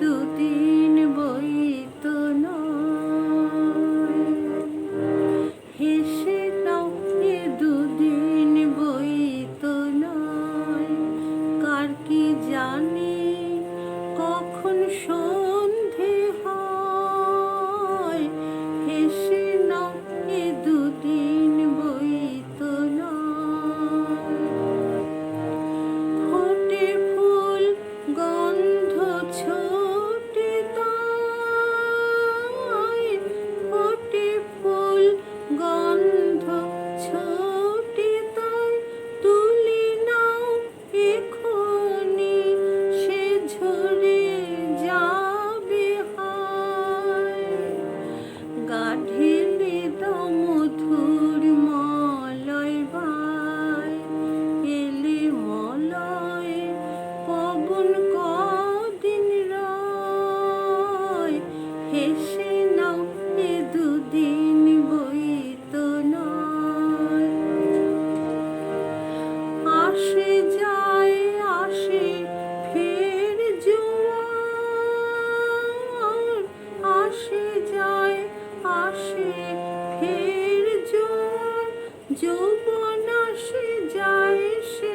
দুদিন দুদিন বইত নয়। কার কি জানে যৌবন আসে, যায় সে,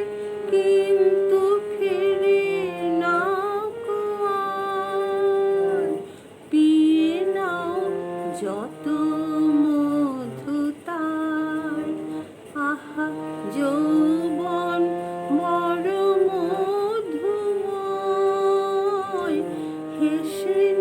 কিন্তু ফেরে পিয়ে নাও যত মধু তার আহা, যৌবন বড় মধুময়। হেসে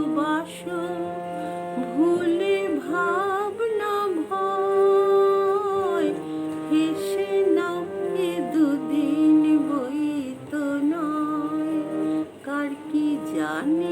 ভালোবাসো ভুলে ভাবনা ভয়। হেসে নাও এ দুদিন বইত নয়। কার কি জানে